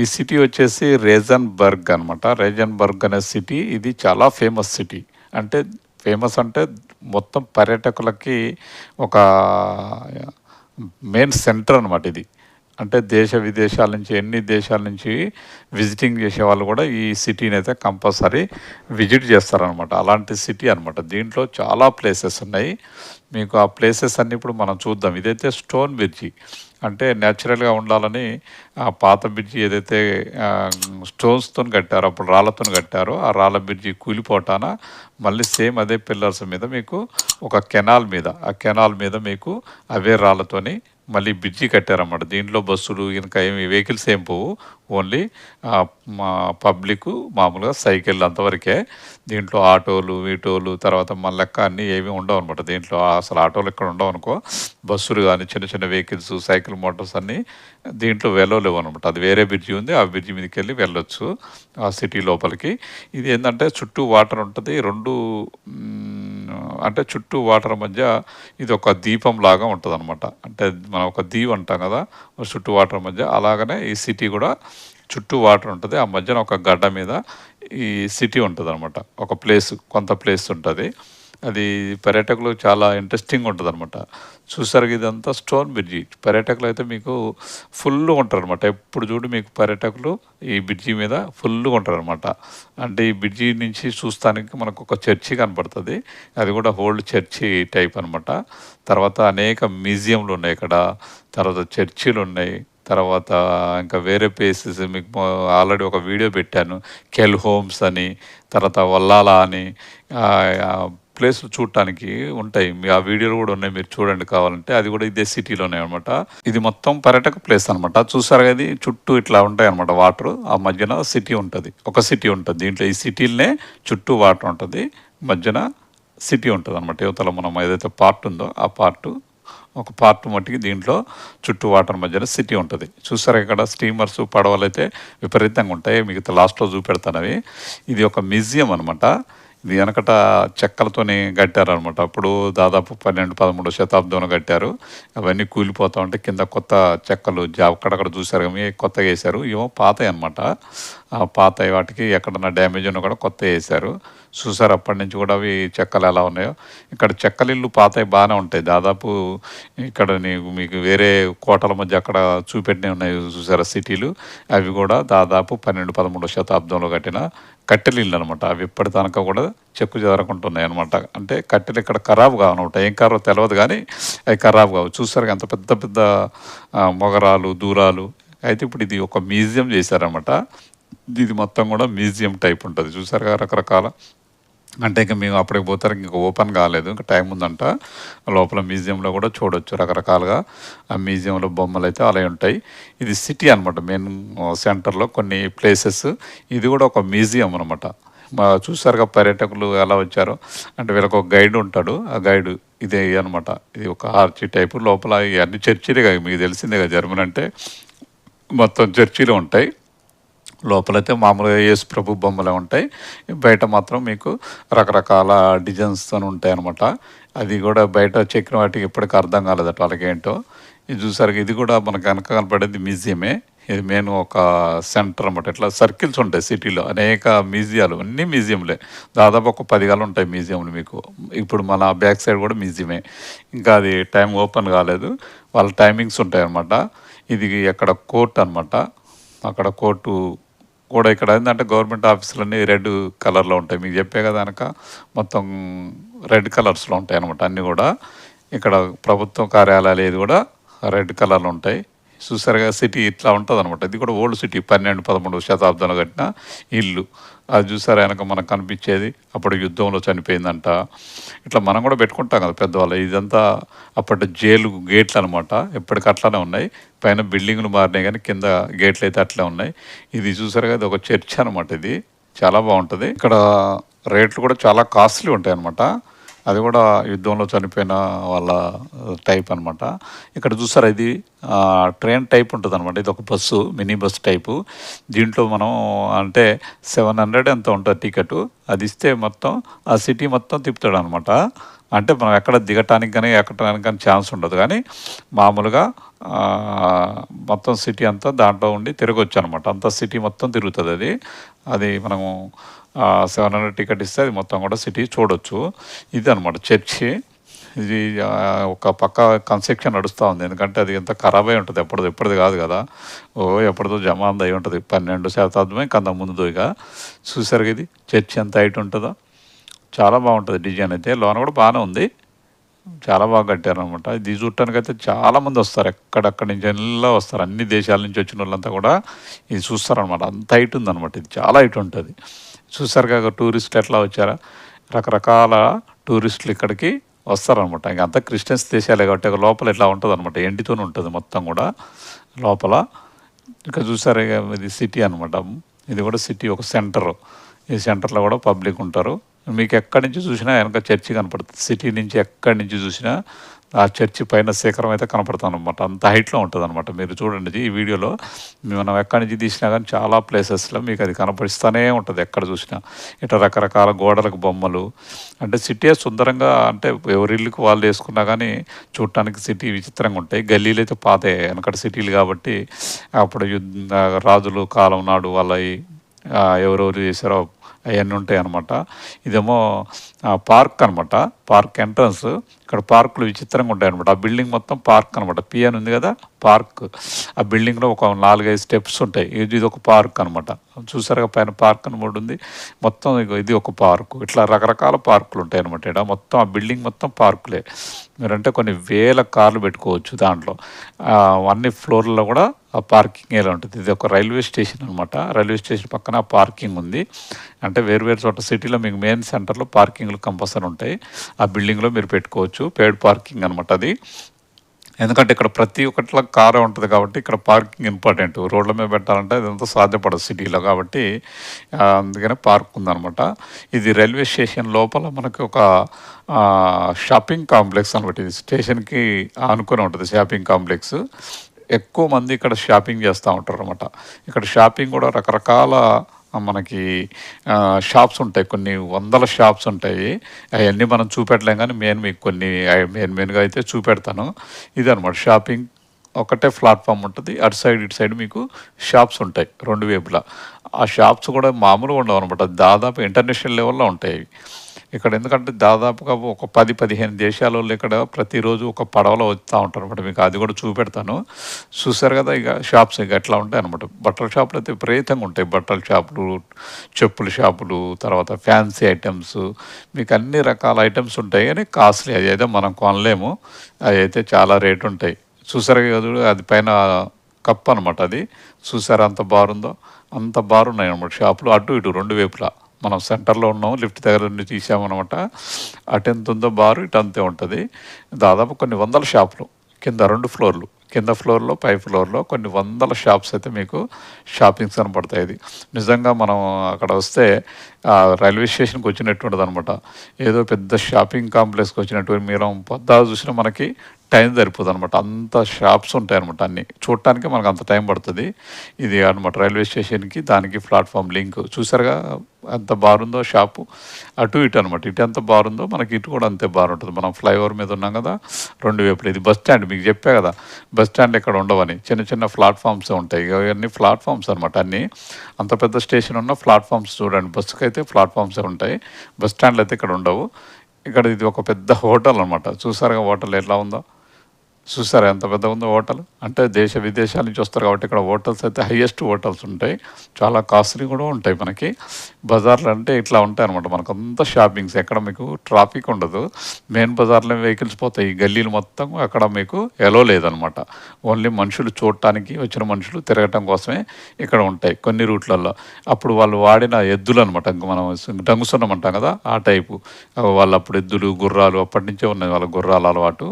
ఈ సిటీ వచ్చేసి రేజన్బర్గ్ అనమాట రేజన్బర్గ్ అనే సిటీ ఇది చాలా ఫేమస్ సిటీ. అంటే ఫేమస్ అంటే మొత్తం పర్యాటకులకి ఒక మెయిన్ సెంటర్ అనమాట ఇది. అంటే దేశ విదేశాల నుంచి ఎన్ని దేశాల నుంచి విజిటింగ్ చేసే వాళ్ళు కూడా ఈ సిటీని అయితే కంపల్సరీ విజిట్ చేస్తారనమాట అలాంటి సిటీ అనమాట దీంట్లో చాలా ప్లేసెస్ ఉన్నాయి. మీకు ఆ ప్లేసెస్ అన్ని ఇప్పుడు మనం చూద్దాం. ఇదైతే స్టోన్ బ్రిడ్జి అంటే న్యాచురల్గా ఉండాలని ఆ పాత బ్రిడ్జి ఏదైతే స్టోన్స్తో కట్టారో అప్పుడు రాళ్ళతో కట్టారో ఆ రాళ్ళ బ్రిడ్జి కూలిపోటాన మళ్ళీ సేమ్ అదే పిల్లర్స్ మీద మీకు ఒక కెనాల్ మీద ఆ కెనాల్ మీద మీకు అవే రాళ్ళతోని మళ్ళీ బ్రిడ్జి కట్టారన్నమాట. దీంట్లో బస్సులు ఇంకా ఏమి వెహికల్స్ ఏం పోవు. ఓన్లీ మా పబ్లిక్ మామూలుగా సైకిల్ అంతవరకే. దీంట్లో ఆటోలు వీటోలు తర్వాత మళ్ళెక్క అన్నీ ఏమీ ఉండవు అనమాట దీంట్లో అసలు ఆటోలు ఇక్కడ ఉండవు అనుకో బస్సులు కానీ చిన్న చిన్న వెహికల్స్ సైకిల్ మోటార్స్ అన్నీ దీంట్లో వెళ్ళలేవు అనమాట అది వేరే బ్రిడ్జి ఉంది ఆ బ్రిడ్జి మీదకి వెళ్ళి వెళ్ళొచ్చు ఆ సిటీ లోపలికి. ఇది ఏంటంటే చుట్టూ వాటర్ ఉంటుంది రెండు అంటే చుట్టూ వాటర్ మధ్య ఇది ఒక దీపం లాగా ఉంటుంది అనమాట అంటే మనం ఒక దీవ్ అంటాం కదా చుట్టూ వాటర్ మధ్య. అలాగనే ఈ సిటీ కూడా చుట్టూ వాటర్ ఉంటుంది. ఆ మధ్యన ఒక గడ్డ మీద ఈ సిటీ ఉంటుంది అనమాట ఒక ప్లేస్ కొంత ప్లేస్ ఉంటుంది. అది పర్యాటకులు చాలా ఇంట్రెస్టింగ్ ఉంటుంది అనమాట చూసారు ఇదంతా స్టోన్ బ్రిడ్జి. పర్యాటకులు అయితే మీకు ఫుల్గా ఉంటారు అనమాట ఎప్పుడు చూడు మీకు పర్యాటకులు ఈ బ్రిడ్జి మీద ఫుల్గా ఉంటారు అనమాట అంటే ఈ బ్రిడ్జి నుంచి చూస్తానికి మనకు ఒక చర్చి కనపడుతుంది అది కూడా ఓల్డ్ చర్చి టైప్ అనమాట తర్వాత అనేక మ్యూజియంలు ఉన్నాయి ఇక్కడ తర్వాత చర్చిలు ఉన్నాయి. తర్వాత ఇంకా వేరే ప్లేసెస్ మీకు ఆల్రెడీ ఒక వీడియో పెట్టాను. కెల్ హోమ్స్ అని తర్వాత వల్లాలా అని ప్లేస్లు చూడటానికి ఉంటాయి. ఆ వీడియోలు కూడా ఉన్నాయి మీరు చూడండి కావాలంటే. అది కూడా ఇదే సిటీలోనే అనమాట ఇది మొత్తం పర్యాటక ప్లేస్ అనమాట చూసారు కదా చుట్టూ ఇట్లా ఉంటాయి అనమాట వాటర్ ఆ మధ్యన సిటీ ఉంటుంది. ఒక సిటీ ఉంటుంది. దీంట్లో ఈ సిటీలనే చుట్టూ వాటర్ ఉంటుంది. మధ్యన సిటీ ఉంటుంది అనమాట యువతలో మనం ఏదైతే పార్ట్ ఉందో ఆ పార్ట్ ఒక పార్ట్ మట్టికి దీంట్లో చుట్టూ వాటర్ మధ్యన సిటీ ఉంటుంది. చూసారా ఇక్కడ స్టీమర్స్ పడవలు అయితే విపరీతంగా ఉంటాయి. మిగతా లాస్ట్లో చూపెడతానవి ఇది ఒక మ్యూజియం అనమాట ఇది వెనకట చెక్కలతోని కట్టారనమాట అప్పుడు దాదాపు పన్నెండు పదమూడు శతాబ్దంలో కట్టారు. అవన్నీ కూలిపోతూ ఉంటే కింద కొత్త చెక్కలు అక్కడక్కడ చూసారు కొత్తగా వేశారు. ఏమో పాత అనమాట పాత వాటికి ఎక్కడన్నా డ్యామేజ్ ఉన్నా కూడా కొత్త వేశారు చూసారు అప్పటి నుంచి కూడా అవి చెక్కలు ఎలా ఉన్నాయో. ఇక్కడ చెక్కలిల్లు పాతవి బాగానే ఉంటాయి. దాదాపు ఇక్కడ నీకు మీకు వేరే కోటల మధ్య అక్కడ చూపెట్టినవి ఉన్నాయి చూసారా సిటీలు. అవి కూడా దాదాపు పన్నెండు పదమూడు శతాబ్దంలో కట్టిన కట్టెలిల్లు అనమాట అవి ఇప్పటి తనక కూడా చెక్కు చెదరకుంటున్నాయి అనమాట అంటే కట్టెలు ఇక్కడ ఖరాబ్ కావనమాట ఏం కర్రో తెలియదు కానీ అవి ఖరాబ్ కావు. చూసారు ఎంత పెద్ద పెద్ద మొగరాలు దూరాలు. అయితే ఇప్పుడు ఇది ఒక మ్యూజియం చేశారనమాట ఇది మొత్తం కూడా మ్యూజియం టైప్ ఉంటుంది. చూసారు రకరకాల. అంటే ఇంకా మేము అప్పటికి పోతారు ఇంకా ఓపెన్ కాలేదు. ఇంకా టైం ఉందంట. లోపల మ్యూజియంలో కూడా చూడొచ్చు రకరకాలుగా. ఆ మ్యూజియంలో బొమ్మలు అయితే అలా ఉంటాయి. ఇది సిటీ అనమాట మెయిన్ సెంటర్లో కొన్ని ప్లేసెస్. ఇది కూడా ఒక మ్యూజియం అనమాట మా చూసారుగా పర్యాటకులు ఎలా వచ్చారో? అంటే వీళ్ళకి ఒక గైడ్ ఉంటాడు. ఆ గైడ్ ఇదే అనమాట ఇది ఒక ఆర్చి టైపు. లోపల అన్ని చర్చిలే కదా మీకు తెలిసిందే కదా జర్మన్ అంటే. మొత్తం చర్చిలు ఉంటాయి. లోపలైతే మామూలుగా యేసు ప్రభు బొమ్మలే ఉంటాయి. బయట మాత్రం మీకు రకరకాల డిజైన్స్తో ఉంటాయి అనమాట అది కూడా బయట చెక్కిన వాటికి ఇప్పటికీ అర్థం కాలేదట వాళ్ళకేంటో. ఇది చూసారు ఇది కూడా మనకు కనుక కనపడేది మ్యూజియమే. ఇది మెయిన్ ఒక సెంటర్ అనమాట ఇట్లా సర్కిల్స్ ఉంటాయి సిటీలో. అనేక మ్యూజియాలు అన్ని మ్యూజియంలే. దాదాపు ఒక పదిగాలు ఉంటాయి మ్యూజియంలు మీకు. ఇప్పుడు మన బ్యాక్ సైడ్ కూడా మ్యూజియమే. ఇంకా అది టైం ఓపెన్ కాలేదు. వాళ్ళ టైమింగ్స్ ఉంటాయి అనమాట ఇది అక్కడ కోర్ట్ అనమాట అక్కడ కోర్టు కూడా ఇక్కడ ఏంటంటే గవర్నమెంట్ ఆఫీసులన్నీ రెడ్ కలర్లో ఉంటాయి. మీకు చెప్పే కదా కనుక మొత్తం రెడ్ కలర్స్లో ఉంటాయి అనమాట అన్నీ కూడా. ఇక్కడ ప్రభుత్వం కార్యాలయాలు ఏది కూడా రెడ్ కలర్లో ఉంటాయి. చూసారుగా సిటీ ఇట్లా ఉంటుంది అనమాట ఇది కూడా ఓల్డ్ సిటీ పన్నెండు పదమూడు శతాబ్దంలో కట్టిన ఇల్లు. అది చూసారా వెనక మనకు కనిపించేది? అప్పుడు యుద్ధంలో చనిపోయిందంట. ఇట్లా మనం కూడా పెట్టుకుంటాం కదా పెద్దవాళ్ళు. ఇదంతా అప్పటి జైలు గేట్లు అనమాట ఎప్పటికీ అట్లానే ఉన్నాయి. పైన బిల్డింగ్లు మారినాయి కానీ కింద గేట్లు అయితే అట్లే ఉన్నాయి. ఇది చూసారు కదా ఒక చర్చ్ అనమాట ఇది. చాలా బాగుంటుంది. ఇక్కడ రేట్లు కూడా చాలా కాస్ట్లీ ఉంటాయి అనమాట అది కూడా యుద్ధంలో చనిపోయిన వాళ్ళ టైప్ అనమాట ఇక్కడ చూసారా ఇది? ట్రైన్ టైప్ ఉంటుంది అనమాట ఇది ఒక బస్సు మినీ బస్ టైపు. దీంట్లో మనం అంటే సెవెన్ హండ్రెడ్ ఎంత ఉంటుంది టికెట్. అది ఇస్తే మొత్తం ఆ సిటీ మొత్తం తిప్పుతాడు అనమాట అంటే మనం ఎక్కడ దిగటానికి కానీ ఎక్కడానికి కానీ ఛాన్స్ ఉండదు. కానీ మామూలుగా మొత్తం సిటీ అంతా దాంట్లో ఉండి తిరగొచ్చు అనమాట అంతా సిటీ మొత్తం తిరుగుతుంది అది. అది మనము సెవెన్ హండ్రెడ్ టికెట్ ఇస్తే అది మొత్తం కూడా సిటీ చూడొచ్చు. ఇది అనమాట చర్చి. ఇది ఒక పక్క కన్స్ట్రక్షన్ నడుస్తూ ఉంది. ఎందుకంటే అది ఎంత ఖరాబ్ అయి ఉంటుంది. ఎప్పటిది ఎప్పటిది కాదు కదా. ఓ ఎప్పటిదో జమా అంద అయి ఉంటుంది. పన్నెండు శతాబ్దమే కంద ముందు ఇక. చూసారు ఇది? చర్చి ఎంత హైట్ ఉంటుందో. చాలా బాగుంటుంది డిజైన్ అయితే. లోన కూడా బాగానే ఉంది. చాలా బాగా కట్టారు అనమాట ఇది చూడటానికి అయితే చాలా మంది వస్తారు. ఎక్కడెక్కడి నుంచి ఎల్లా వస్తారు. అన్ని దేశాల నుంచి వచ్చిన వాళ్ళంతా కూడా ఇది చూస్తారనమాట అంత హైట్ ఉందన్నమాట. ఇది చాలా హైట్ ఉంటుంది. చూసారు కదా టూరిస్టులు ఎట్లా వచ్చారా? రకరకాల టూరిస్టులు ఇక్కడికి వస్తారనమాట ఇంక అంతా క్రిస్టియన్స్ దేశాలే కాబట్టి ఇక లోపల ఇట్లా ఉంటుంది అనమాట ఎండితోనే ఉంటుంది మొత్తం కూడా లోపల. ఇంకా చూసారు ఇక ఇది సిటీ అనమాట ఇది కూడా సిటీ ఒక సెంటర్. ఈ సెంటర్లో కూడా పబ్లిక్ ఉంటారు. మీకు ఎక్కడి నుంచి చూసినా వెనక చర్చి కనపడుతుంది. సిటీ నుంచి ఎక్కడి నుంచి చూసినా ఆ చర్చి పైన శిఖరం అయితే కనపడతాను అనమాట అంత హైట్లో ఉంటుంది అనమాట మీరు చూడండి ఈ వీడియోలో. మనం ఎక్కడి నుంచి తీసినా కానీ చాలా ప్లేసెస్లో మీకు అది కనపడిస్తూనే ఉంటుంది. ఎక్కడ చూసినా. ఇట్లా రకరకాల గోడలకు బొమ్మలు. అంటే సిటీ సుందరంగా అంటే ఎవరిల్లుకి వాళ్ళు వేసుకున్నా కానీ చూడటానికి సిటీ విచిత్రంగా ఉంటాయి. గల్లీలు అయితే పాతే వెనకట సిటీలు కాబట్టి అప్పుడు యుద్ధ రాజులు కాలం నాడు వాళ్ళ ఎవరెవరు చేశారో అవన్నీ ఉంటాయి అనమాట ఇదేమో ఆ, పార్క్ అనమాట పార్క్ ఎంట్రన్స్. ఇక్కడ పార్కులు విచిత్రంగా ఉంటాయి అనమాట ఆ బిల్డింగ్ మొత్తం పార్క్ అనమాట పిఎన్ ఉంది కదా పార్క్. ఆ బిల్డింగ్లో ఒక నాలుగైదు స్టెప్స్ ఉంటాయి. ఇది ఇది ఒక పార్క్ అనమాట చూసారుగా పైన పార్క్ అని మూడు ఉంది. మొత్తం ఇది ఒక పార్క్. ఇట్లా రకరకాల పార్కులు ఉంటాయి అనమాట ఇక్కడ. మొత్తం ఆ బిల్డింగ్ మొత్తం పార్కులే. మీరంటే కొన్ని వేల కార్లు పెట్టుకోవచ్చు దాంట్లో. అన్ని ఫ్లోర్లలో కూడా ఆ పార్కింగ్ ఎలా ఉంటుంది? ఇది ఒక రైల్వే స్టేషన్ అనమాట రైల్వే స్టేషన్ పక్కన పార్కింగ్ ఉంది. అంటే వేరు వేరు చోట సిటీలో మీకు మెయిన్ సెంటర్లో పార్కింగ్లు కంపల్సరీ ఉంటాయి. ఆ బిల్డింగ్లో మీరు పెట్టుకోవచ్చు. పేడ్ పార్కింగ్ అనమాట అది. ఎందుకంటే ఇక్కడ ప్రతి ఒక్కట్లో కారే ఉంటుంది కాబట్టి ఇక్కడ పార్కింగ్ ఇంపార్టెంట్. రోడ్ల మీద పెట్టాలంటే ఇదంతా సాధ్యపడదు సిటీలో కాబట్టి అందుకనే పార్క్ ఉందనమాట ఇది రైల్వే స్టేషన్ లోపల మనకి ఒక షాపింగ్ కాంప్లెక్స్ అనమాట ఇది. స్టేషన్కి ఆనుకొని ఉంటుంది షాపింగ్ కాంప్లెక్స్. ఎక్కువ మంది ఇక్కడ షాపింగ్ చేస్తూ ఉంటారు అనమాట ఇక్కడ షాపింగ్ కూడా రకరకాల మనకి షాప్స్ ఉంటాయి. కొన్ని వందల షాప్స్ ఉంటాయి. అవన్నీ మనం చూపెట్టలేం కానీ మెయిన్ మీకు కొన్ని మెయిన్ మెయిన్గా అయితే చూపెడతాను. ఇది అనమాట షాపింగ్ ఒకటే ప్లాట్ఫామ్ ఉంటుంది. అటు సైడ్ ఇటు సైడ్ మీకు షాప్స్ ఉంటాయి రెండు వైపులా. ఆ షాప్స్ కూడా మామూలుగా ఉండవు అనమాట దాదాపు ఇంటర్నేషనల్ లెవెల్లో ఉంటాయి. అవి. ఇక్కడ ఎందుకంటే దాదాపుగా ఒక పది పదిహేను దేశాల వాళ్ళు ఇక్కడ ప్రతిరోజు ఒక పడవలో వస్తూ ఉంటారు అనమాట మీకు అది కూడా చూపెడతాను. చూసారు కదా ఇక షాప్స్ ఇక ఎట్లా ఉంటాయి అనమాట బట్టల షాపులు అయితే విపరీతంగా ఉంటాయి. బట్టల షాపులు చెప్పుల షాపులు తర్వాత ఫ్యాన్సీ ఐటమ్స్. మీకు అన్ని రకాల ఐటమ్స్ ఉంటాయి కానీ కాస్ట్లీ. అది అయితే మనం కొనలేము. అవి అయితే చాలా రేట్ ఉంటాయి. చూసారు కదా అది పైన కప్ అనమాట అది. చూసారా అంత బారుందో? అంత బారున్నాయి అనమాట షాపులు. అటు ఇటు రెండు వైపులా. మనం సెంటర్లో ఉన్నాం లిఫ్ట్ దగ్గర నుండి తీసామన్నమాట. అటు ఎంత ఉందో బారు ఇటు అంతే ఉంటుంది. దాదాపు కొన్ని వందల షాపులు కింద రెండు ఫ్లోర్లు కింద ఫ్లోర్లో పై ఫ్లోర్లో కొన్ని వందల షాప్స్ అయితే మీకు షాపింగ్స్ కనపడతాయి. ఇది నిజంగా మనం అక్కడ వస్తే రైల్వే స్టేషన్కి వచ్చినట్టు ఉంటుంది అనమాట ఏదో పెద్ద షాపింగ్ కాంప్లెక్స్కి వచ్చినట్టు మీరు పొద్దా చూసినా మనకి టైం సరిపోదు అనమాట అంత షాప్స్ ఉంటాయి అనమాట అన్ని. చూడటానికి మనకు అంత టైం పడుతుంది. ఇది అనమాట రైల్వే స్టేషన్కి దానికి ప్లాట్ఫామ్ లింక్. చూసారుగా ఎంత బారుందో షాపు. అటు ఇటు అనమాట ఇటు ఎంత బారుందో మనకి ఇటు కూడా అంతే బారు ఉంటుంది మనం ఫ్లైఓవర్ మీద ఉన్నాం కదా రెండు వైపులు. ఇది బస్ స్టాండ్ మీకు చెప్పా కదా. బస్ స్టాండ్ ఇక్కడ ఉండవని. చిన్న చిన్న ప్లాట్ఫామ్స్ ఉంటాయి. ఇవన్నీ ప్లాట్ఫామ్స్ అనమాట అన్నీ. అంత పెద్ద స్టేషన్ ఉన్న ప్లాట్ఫామ్స్ చూడండి. బస్సుకి అయితే ప్లాట్ఫామ్సే ఉంటాయి. బస్ స్టాండ్లు అయితే ఇక్కడ ఉండవు. ఇక్కడ ఇది ఒక పెద్ద హోటల్ అనమాట చూసారుగా హోటల్ ఎలా ఉందో? చూసారా ఎంత పెద్ద ఉందో హోటల్? అంటే దేశ విదేశాల నుంచి వస్తారు కాబట్టి ఇక్కడ హోటల్స్ అయితే హైయెస్ట్ హోటల్స్ ఉంటాయి. చాలా కాస్ట్లీ కూడా ఉంటాయి మనకి. బజార్లు అంటే ఇట్లా ఉంటాయి అనమాట మనకు అంత షాపింగ్స్. ఎక్కడ మీకు ట్రాఫిక్ ఉండదు. మెయిన్ బజార్లో వెహికల్స్ పోతాయి. గల్లీలు మొత్తం అక్కడ మీకు ఎలో లేదనమాట ఓన్లీ మనుషులు చూడటానికి వచ్చిన మనుషులు తిరగటం కోసమే ఇక్కడ ఉంటాయి కొన్ని రూట్లలో అప్పుడు వాళ్ళు వాడిన ఎద్దులు అనమాట మనం డంగుసున్నం అంటాం కదా ఆ టైపు. వాళ్ళు అప్పుడు ఎద్దులు గుర్రాలు అప్పటి నుంచే ఉన్నాయి వాళ్ళ గుర్రాల అలవాటు.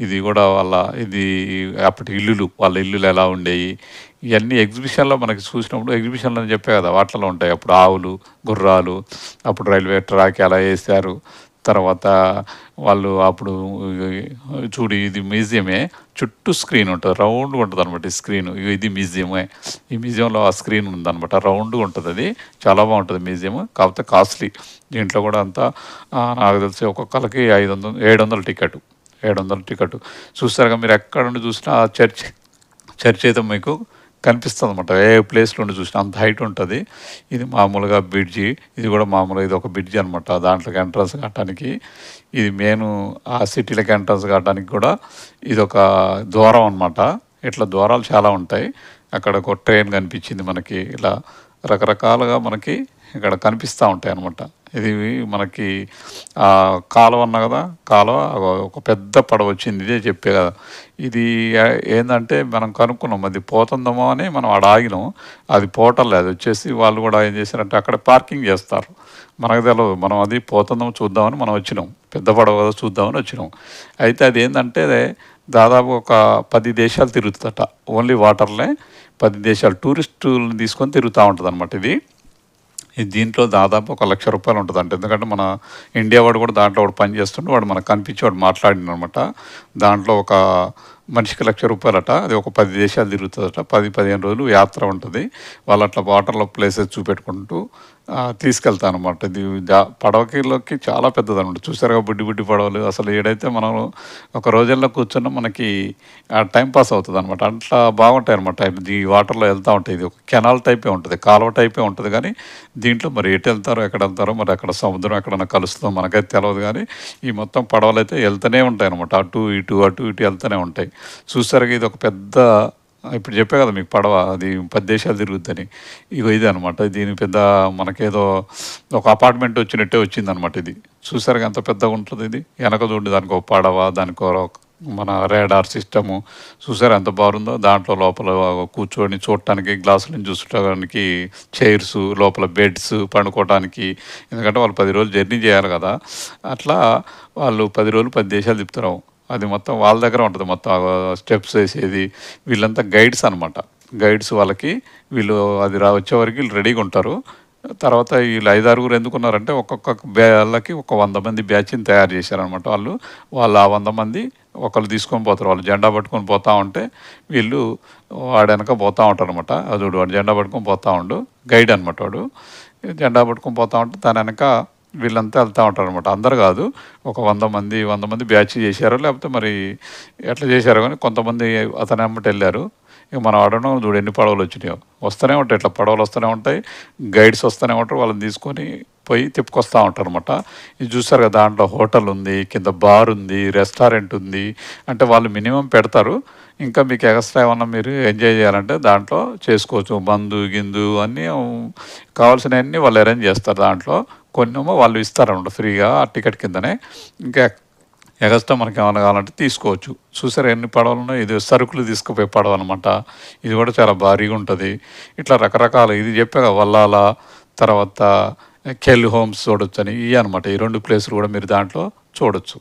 ఇది కూడా వాళ్ళ ఇది అప్పటి ఇల్లులు వాళ్ళ ఇల్లులు ఎలా ఉండేవి ఇవన్నీ ఎగ్జిబిషన్లో మనకి చూసినప్పుడు ఎగ్జిబిషన్లో అని చెప్పే కదా వాటిలో ఉంటాయి. అప్పుడు ఆవులు గుర్రాలు అప్పుడు రైల్వే ట్రాక్ ఎలా వేసారు తర్వాత వాళ్ళు అప్పుడు చూడు ఇది మ్యూజియమే చుట్టూ స్క్రీన్ ఉంటుంది. రౌండ్గా ఉంటుంది అనమాట ఈ స్క్రీన్. ఇది మ్యూజియమే. ఈ మ్యూజియంలో ఆ స్క్రీన్ ఉందన్నమాట. రౌండ్గా ఉంటుంది అది. చాలా బాగుంటుంది మ్యూజియం కాకపోతే కాస్ట్లీ. దీంట్లో కూడా అంతా నాకు తెలిసి ఒక్కొక్కరికి ఐదు వందలు ఏడు వందల టికెట్. ఏడు వందల టికెట్. చూస్తారుగా మీరు ఎక్కడ నుండి చూసినా ఆ చర్చ్ చర్చ్ అయితే మీకు కనిపిస్తుంది అనమాట ఏ ప్లేస్లో ఉండి చూసినా అంత హైట్ ఉంటుంది. ఇది మామూలుగా బ్రిడ్జి ఇది కూడా మామూలుగా ఇది ఒక బ్రిడ్జి అనమాట దాంట్లోకి ఎంట్రన్స్ కావటానికి ఇది మెయిన్ ఆ సిటీలకు ఎంట్రన్స్ కావడానికి కూడా ఇది ఒక ద్వారం అనమాట ఇట్లా ద్వారాలు చాలా ఉంటాయి. అక్కడ ఒక ట్రైన్ కనిపించింది మనకి. ఇలా రకరకాలుగా మనకి ఇక్కడ కనిపిస్తూ ఉంటాయి అనమాట ఇది మనకి కాలువ అన్న కదా కాలువ ఒక పెద్ద పడవ వచ్చింది. ఇదే చెప్పే కదా. ఇది ఏంటంటే మనం కనుక్కున్నాం అది పోతుందేమో అని మనం ఆడ ఆగినాం. అది పోవటం లేదు. వచ్చేసి వాళ్ళు కూడా ఏం చేశారంటే అక్కడ పార్కింగ్ చేస్తారు. మనకు తెలియదు మనం అది పోతుందేమో చూద్దామని మనం వచ్చినాం. పెద్ద పడవ కదా చూద్దామని వచ్చినాం. అయితే అది ఏంటంటే దాదాపు ఒక పది దేశాలు తిరుగుతుందట. ఓన్లీ వాటర్లే పది దేశాలు టూరిస్టులను తీసుకొని తిరుగుతూ ఉంటుంది అనమాట ఇది దీంట్లో దాదాపు ఒక లక్ష రూపాయలు ఉంటుంది అంటే ఎందుకంటే మన ఇండియా వాడు కూడా దాంట్లో వాడు పని చేస్తుంటే వాడు మనకు కనిపించి వాడు మాట్లాడినమాట దాంట్లో ఒక మనిషికి లక్ష రూపాయలట అది ఒక పది దేశాలు తిరుగుతుందట. పది పదిహేను రోజులు యాత్ర ఉంటుంది. వాళ్ళు అట్లా వాటర్లో ప్లేసెస్ చూపెట్టుకుంటూ తీసుకెళ్తాను అనమాట ఇది పడవకిలోకి చాలా పెద్దది అనమాట చూసారుగా బుడ్డి బుడ్డి పడవలు. అసలు ఏడైతే మనం ఒక రోజుల్లో కూర్చున్న మనకి టైం పాస్ అవుతుంది అనమాట అట్లా బాగుంటాయి అనమాట ఈ వాటర్లో వెళ్తూ ఉంటాయి ఇది ఒక కెనాల్ టైపే ఉంటుంది. కాలువ టైపే ఉంటుంది. కానీ దీంట్లో మరి ఎటు వెళ్తారో ఎక్కడ వెళ్తారో మరి అక్కడ సముద్రం ఎక్కడన్నా కలుస్తుందో మనకైతే తెలియదు కానీ ఈ మొత్తం పడవలు అయితే వెళ్తూనే ఉంటాయి అనమాట అటు ఇటు అటు ఇటు వెళ్తూనే ఉంటాయి. చూసారుగా ఇది ఒక పెద్ద ఇప్పుడు చెప్పే కదా మీకు పడవ అది పది దేశాలు తిరుగుద్దని. ఇగో ఇది అనమాట దీని పెద్ద మనకేదో ఒక అపార్ట్మెంట్ వచ్చినట్టే వచ్చింది అనమాట ఇది. చూసారుగా ఎంత పెద్దగా ఉంటుంది ఇది? వెనక చూడండి దానికి ఒక పడవ దానికి ఒక మన రేడార్ సిస్టము చూసారు ఎంత బాగుందో? దాంట్లో లోపల కూర్చొని చూడటానికి గ్లాసులను చూసుకోవడానికి చైర్స్ లోపల బెడ్స్ పండుకోవడానికి ఎందుకంటే వాళ్ళు పది రోజులు జర్నీ చేయాలి కదా. అట్లా వాళ్ళు పది రోజులు పది దేశాలు తిప్పుతారు అది మొత్తం వాళ్ళ దగ్గర ఉంటుంది. మొత్తం స్టెప్స్ వేసేది. వీళ్ళంతా గైడ్స్ అనమాట గైడ్స్ వాళ్ళకి వీళ్ళు అది రా వచ్చేవరకు వీళ్ళు రెడీగా ఉంటారు. తర్వాత వీళ్ళు ఐదారుగురు ఎందుకున్నారంటే ఒక్కొక్క వాళ్ళకి ఒక వంద మంది బ్యాచ్ని తయారు చేశారనమాట వాళ్ళు. వాళ్ళు ఆ వంద మంది ఒకళ్ళు తీసుకొని పోతారు. వాళ్ళు జెండా పట్టుకొని పోతా ఉంటే వీళ్ళు వాడెనక పోతూ పోతా ఉంటారు అనమాట చూడు వాడు జెండా పట్టుకొని పోతూ ఉండు. గైడ్ అనమాట వాడు. జెండా పట్టుకొని పోతా ఉంటే దాని వెనక వీళ్ళంతా వెళ్తూ ఉంటారు అనమాట అందరు కాదు ఒక వంద మంది వంద మంది బ్యాచ్ చేశారు లేకపోతే మరి ఎట్లా చేశారు కానీ కొంతమంది అతని అమ్మటి వెళ్ళారు. ఇక మనం ఆడడం చూడు ఎన్ని పడవలు వచ్చినాయో. వస్తూనే ఉంటాయి ఇట్లా పడవలు వస్తూనే ఉంటాయి గైడ్స్ వస్తూనే ఉంటారు వాళ్ళని తీసుకొని పోయి తిప్పుకొస్తూ ఉంటారు అనమాట ఇది చూస్తారు కదా దాంట్లో హోటల్ ఉంది కింద బార్ ఉంది రెస్టారెంట్ ఉంది అంటే వాళ్ళు మినిమం పెడతారు. ఇంకా మీకు ఎక్స్ట్రా ఏమన్నా మీరు ఎంజాయ్ చేయాలంటే దాంట్లో చేసుకోవచ్చు. మందు గిందు అన్నీ కావాల్సినవన్నీ వాళ్ళు అరేంజ్ చేస్తారు దాంట్లో. కొన్నేమో వాళ్ళు ఇస్తారన్నమాట ఫ్రీగా ఆ టికెట్ కిందనే. ఇంకా ఎగస్ట్రా మనకి ఏమైనా కావాలంటే తీసుకోవచ్చు. చూసారా ఎన్ని పడవలు ఉన్నాయో? ఇది సరుకులు తీసుకుపోయే పడవ అనమాట. ఇది కూడా చాలా భారీగా ఉంటుంది. ఇట్లా రకరకాల ఇది చెప్పాక వల్లాల తర్వాత కెల్ హోమ్స్ చూడొచ్చు అని ఇవి అనమాట. ఈ రెండు ప్లేసులు కూడా మీరు దాంట్లో చూడొచ్చు.